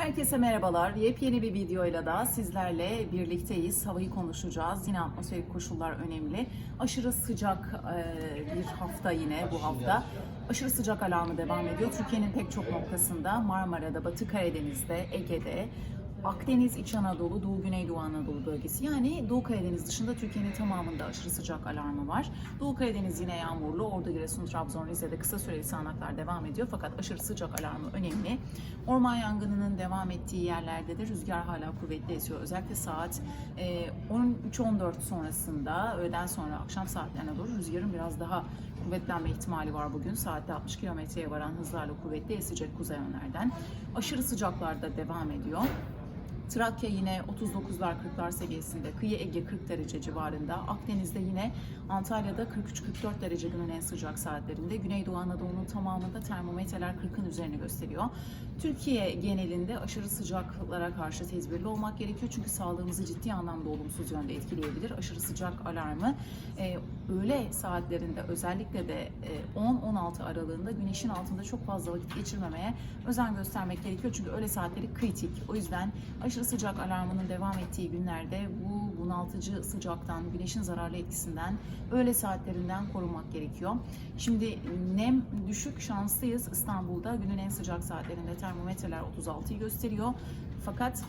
Herkese merhabalar. Yepyeni bir videoyla da sizlerle birlikteyiz. Havayı konuşacağız. Yine atmosferik koşullar önemli. Aşırı sıcak e, bir hafta yine bu hafta. Aşırı sıcak alarmı devam ediyor. Türkiye'nin pek çok noktasında Marmara'da, Batı Karadeniz'de, Ege'de, Akdeniz, İç Anadolu, Doğu Güneydoğu Anadolu bölgesi yani Doğu Karadeniz dışında Türkiye'nin tamamında aşırı sıcak alarmı var. Doğu Karadeniz yine yağmurlu, Ordu, Giresun, Trabzon, Rize'de kısa süreli sağanaklar devam ediyor fakat aşırı sıcak alarmı önemli. Orman yangınının devam ettiği yerlerde de rüzgar hala kuvvetli esiyor. Özellikle saat e, 13-14 sonrasında, öğleden sonra akşam saatlerine doğru rüzgarın biraz daha kuvvetlenme ihtimali var bugün. Saatte 60 kilometreye varan hızlarla kuvvetli esecek kuzey yönlerden. Aşırı sıcaklar da devam ediyor. Trakya yine 39'lar 40'lar seviyesinde, kıyı Ege 40 derece civarında, Akdeniz'de yine Antalya'da 43-44 derece günün en sıcak saatlerinde, Güneydoğu Anadolu'nun tamamında termometreler 40'ın üzerini gösteriyor. Türkiye genelinde aşırı sıcaklara karşı tedbirli olmak gerekiyor çünkü sağlığımızı ciddi anlamda olumsuz yönde etkileyebilir. Aşırı sıcak alarmı e, öğle saatlerinde özellikle de e, 10-16 aralığında güneşin altında çok fazla vakit geçirmemeye özen göstermek gerekiyor çünkü öğle saatleri kritik. O yüzden aşırı sıcak alarmının devam ettiği günlerde bu bunaltıcı sıcaktan, güneşin zararlı etkisinden, öğle saatlerinden korunmak gerekiyor. Şimdi nem düşük şanslıyız İstanbul'da. Günün en sıcak saatlerinde termometreler 36'yı gösteriyor. Fakat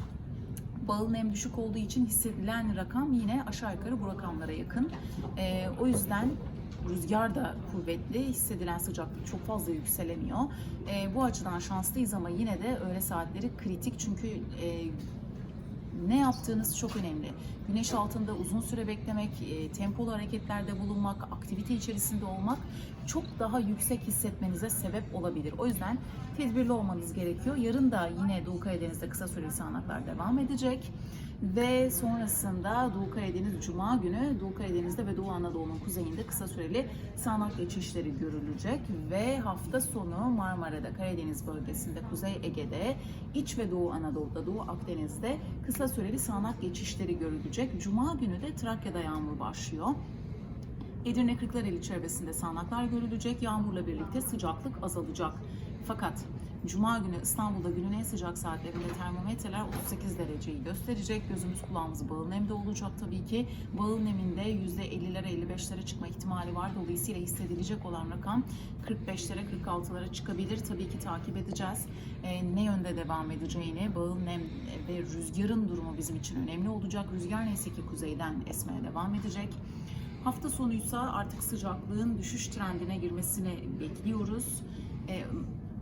bağıl nem düşük olduğu için hissedilen rakam yine aşağı yukarı bu rakamlara yakın. Ee, o yüzden rüzgar da kuvvetli, hissedilen sıcaklık çok fazla yükselemiyor. Ee, bu açıdan şanslıyız ama yine de öğle saatleri kritik çünkü e, ne yaptığınız çok önemli. Güneş altında uzun süre beklemek, e, tempolu hareketlerde bulunmak, aktivite içerisinde olmak çok daha yüksek hissetmenize sebep olabilir. O yüzden tedbirli olmanız gerekiyor. Yarın da yine Doğu Karadeniz'de kısa süreli sağanaklar devam edecek. Ve sonrasında Doğu Karadeniz Cuma günü Doğu Karadeniz'de ve Doğu Anadolu'nun kuzeyinde kısa süreli sağanak geçişleri görülecek. Ve hafta sonu Marmara'da, Karadeniz bölgesinde, Kuzey Ege'de, İç ve Doğu Anadolu'da, Doğu Akdeniz'de kısa süreli sağanak geçişleri görülecek. Cuma günü de Trakya'da yağmur başlıyor. Edirne Kırklareli çevresinde sağanaklar görülecek. Yağmurla birlikte sıcaklık azalacak. Fakat Cuma günü İstanbul'da günün en sıcak saatlerinde termometreler 38 dereceyi gösterecek. Gözümüz kulağımız bağıl nemde olacak tabii ki. Bağıl neminde %50'lere 55'lere çıkma ihtimali var. Dolayısıyla hissedilecek olan rakam 45'lere 46'lara çıkabilir. Tabii ki takip edeceğiz. Ee, ne yönde devam edeceğini, bağıl nem ve rüzgarın durumu bizim için önemli olacak. Rüzgar neyse ki kuzeyden esmeye devam edecek. Hafta sonuysa artık sıcaklığın düşüş trendine girmesini bekliyoruz. Ee,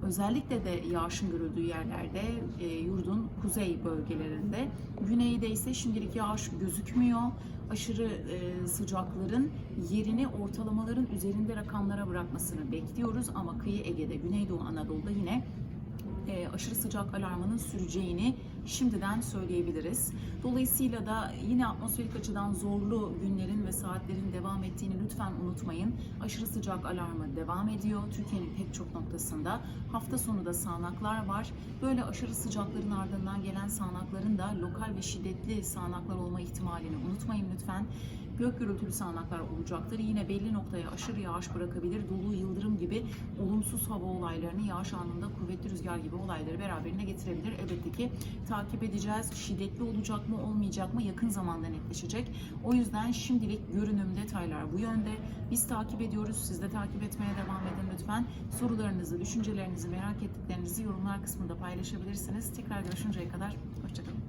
özellikle de yağışın görüldüğü yerlerde e, yurdun kuzey bölgelerinde. Güneyde ise şimdilik yağış gözükmüyor. Aşırı e, sıcakların yerini ortalamaların üzerinde rakamlara bırakmasını bekliyoruz ama kıyı Ege'de, Güneydoğu Anadolu'da yine e, aşırı sıcak alarmının süreceğini şimdiden söyleyebiliriz. Dolayısıyla da yine atmosferik açıdan zorlu günlerin ve saatlerin devam ettiğini lütfen unutmayın. Aşırı sıcak alarmı devam ediyor. Türkiye'nin pek çok noktasında. Hafta sonu da sağanaklar var. Böyle aşırı sıcakların ardından gelen sağanakların da lokal ve şiddetli sağanaklar olma ihtimalini unutmayın lütfen. Gök gürültülü sağanaklar olacaktır. Yine belli noktaya aşırı yağış bırakabilir. Dolu, yıldırım gibi olumsuz hava olaylarını yağış anında kuvvetli rüzgar olayları beraberine getirebilir. Elbette ki takip edeceğiz. Şiddetli olacak mı olmayacak mı yakın zamanda netleşecek. O yüzden şimdilik görünüm detaylar bu yönde. Biz takip ediyoruz. Siz de takip etmeye devam edin lütfen. Sorularınızı, düşüncelerinizi, merak ettiklerinizi yorumlar kısmında paylaşabilirsiniz. Tekrar görüşünceye kadar hoşçakalın.